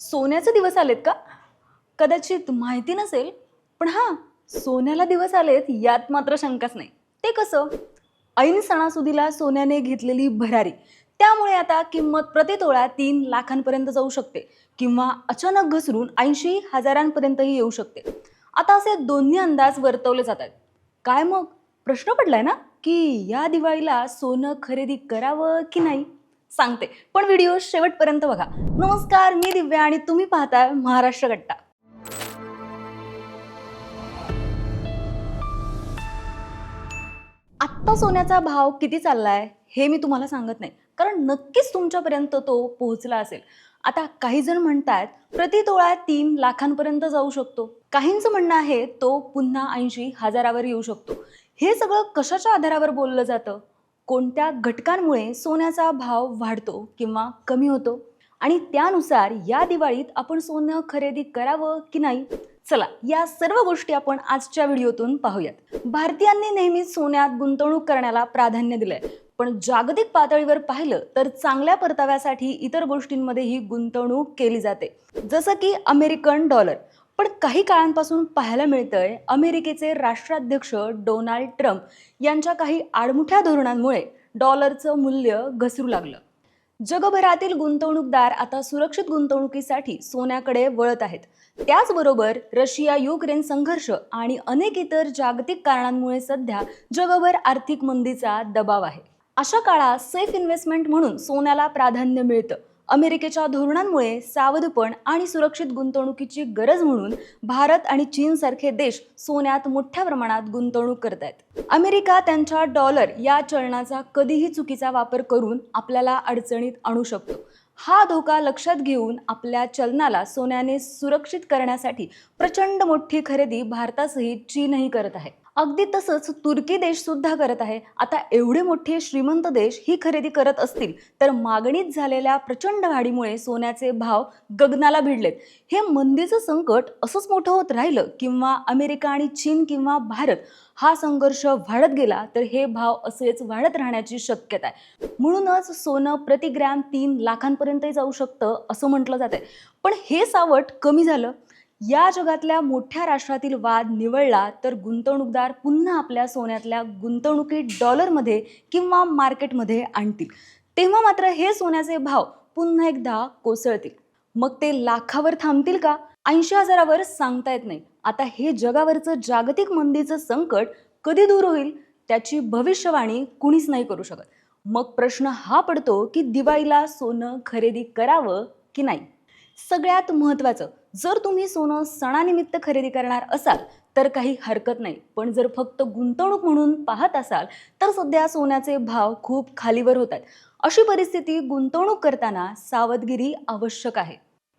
सोन्याचे दिवस आलेत का? कदाचित माहिती नसेल पण हां सोन्याला दिवस आलेत यात मात्र शंकाच नाही. ते कसं? ऐन सणासुदीला सोन्याने घेतलेली भरारी. त्यामुळे आता किंमत प्रतितोळा तीन लाखांपर्यंत जाऊ शकते किंवा अचानक घसरून ऐंशी हजारांपर्यंतही येऊ शकते. आता असे दोन्ही अंदाज वर्तवले जातात काय मग? प्रश्न पडलाय ना की या दिवाळीला सोनं खरेदी करावं की नाही? सांगते. पण व्हिडिओ शेवटपर्यंत बघा. नमस्कार मी दिव्या आणि तुम्ही पाहताय महाराष्ट्र गट्टा आत्ता सोन्याचा भाव किती चाललाय हे मी तुम्हाला सांगत नाही. कारण नक्कीच तुमच्यापर्यंत तो पोहोचला असेल. आता काही जण म्हणतात प्रति तोळा तीन लाखांपर्यंत जाऊ शकतो. काहींचं म्हणणं आहे तो पुन्हा ऐंशी हजारावर येऊ शकतो. हे सगळं कशाच्या आधारावर बोललं जातं? कोणत्या घटकांमुळे सोन्याचा भाव वाढतो किंवा कमी होतो? आणि त्यानुसार या दिवाळीत आपण सोनं खरेदी करावं की नाही? चला या सर्व गोष्टी आपण आजच्या व्हिडिओतून पाहूयात. भारतीयांनी नेहमीच सोन्यात गुंतवणूक करण्याला प्राधान्य दिलंय. पण जागतिक पातळीवर पाहिलं तर चांगल्या परताव्यासाठी इतर गोष्टींमध्येही गुंतवणूक केली जाते. जसं की अमेरिकन डॉलर. पण काही काळांपासून पाहायला मिळतंय अमेरिकेचे राष्ट्राध्यक्ष डोनाल्ड ट्रम्प यांच्या काही आडमुठ्या धोरणांमुळे डॉलरचं मूल्य घसरू लागलं. जगभरातील गुंतवणूकदार आता सुरक्षित गुंतवणुकीसाठी सोन्याकडे वळत आहेत. त्याचबरोबर रशिया युक्रेन संघर्ष आणि अनेक इतर जागतिक कारणांमुळे सध्या जगभर आर्थिक मंदीचा दबाव आहे. अशा काळात सेफ इन्व्हेस्टमेंट म्हणून सोन्याला प्राधान्य मिळतं. अमेरिकेच्या धोरणांमुळे सावधपण आणि सुरक्षित गुंतवणुकीची गरज म्हणून भारत आणि चीनसारखे देश सोन्यात मोठ्या प्रमाणात गुंतवणूक करत आहेत अमेरिका त्यांच्या डॉलर या चलनाचा कधीही चुकीचा वापर करून आपल्याला अडचणीत आणू शकतो. हा धोका लक्षात घेऊन आपल्या चलनाला सोन्याने सुरक्षित करण्यासाठी प्रचंड मोठी खरेदी भारतासहित चीनही करत आहे. अगदी तसंच तुर्की देश सुद्धा करत आहे. आता एवढे मोठे श्रीमंत देश ही खरेदी करत असतील तर मागणीत झालेल्या प्रचंड वाढीमुळे सोन्याचे भाव गगनाला भिडलेत. हे मंदीचं संकट असंच मोठं होत राहिलं किंवा अमेरिका आणि चीन किंवा भारत हा संघर्ष वाढत गेला तर हे भाव असेच वाढत राहण्याची शक्यता आहे. म्हणूनच सोनं प्रति ग्रॅम तीन लाखांपर्यंतही जाऊ शकतं असं म्हटलं जात आहे पण हे सावट कमी झालं. या जगातल्या मोठ्या राष्ट्रातील वाद निवळला तर गुंतवणूकदार पुन्हा आपल्या सोन्यातल्या गुंतवणुकी डॉलरमध्ये किंवा मार्केटमध्ये आणतील. तेव्हा मात्र हे सोन्याचे भाव पुन्हा एकदा कोसळतील. मग ते लाखावर थांबतील का? ऐंशी हजारावर सांगता येत नाही. आता हे जगावरचं जागतिक मंदीचं संकट कधी दूर होईल? त्याची भविष्यवाणी कुणीच नाही करू शकत. मग प्रश्न हा पडतो की दिवाळीला सोनं खरेदी करावं की नाही? सगळ्यात महत्त्वाचं जर तुम्ही सोनं सणानिमित्त खरेदी करणार असाल तर काही हरकत नाही. पण जर फक्त गुंतवणूक म्हणून पाहत असाल तर सध्या सोन्याचे भाव खूप खालीवर होत आहेत अशी परिस्थिती गुंतवणूक करताना सावधगिरी आवश्यक आहे.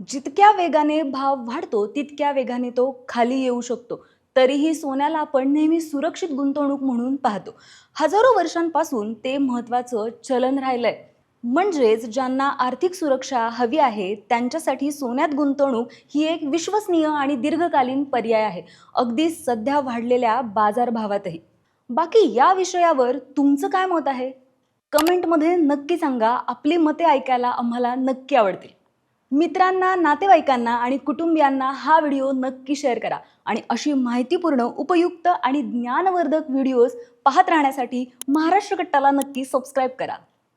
जितक्या वेगाने भाव वाढतो तितक्या वेगाने तो खाली येऊ शकतो. तरीही सोन्याला आपण नेहमी सुरक्षित गुंतवणूक म्हणून पाहतो. हजारो वर्षांपासून ते महत्त्वाचं चलन राहिलं आहे म्हणजेच ज्यांना आर्थिक सुरक्षा हवी आहे त्यांच्यासाठी सोन्यात गुंतवणूक ही एक विश्वसनीय आणि दीर्घकालीन पर्याय आहे. अगदी सध्या वाढलेल्या बाजारभावातही. बाकी या विषयावर तुमचं काय मत आहे? कमेंटमध्ये नक्की सांगा. आपली मते ऐकायला आम्हाला नक्की आवडतील. मित्रांना नातेवाईकांना आणि कुटुंबियांना हा व्हिडिओ नक्की शेअर करा आणि अशी माहितीपूर्ण उपयुक्त आणि ज्ञानवर्धक व्हिडिओज पाहत राहण्यासाठी महाराष्ट्र कट्टाला नक्की सबस्क्राईब करा.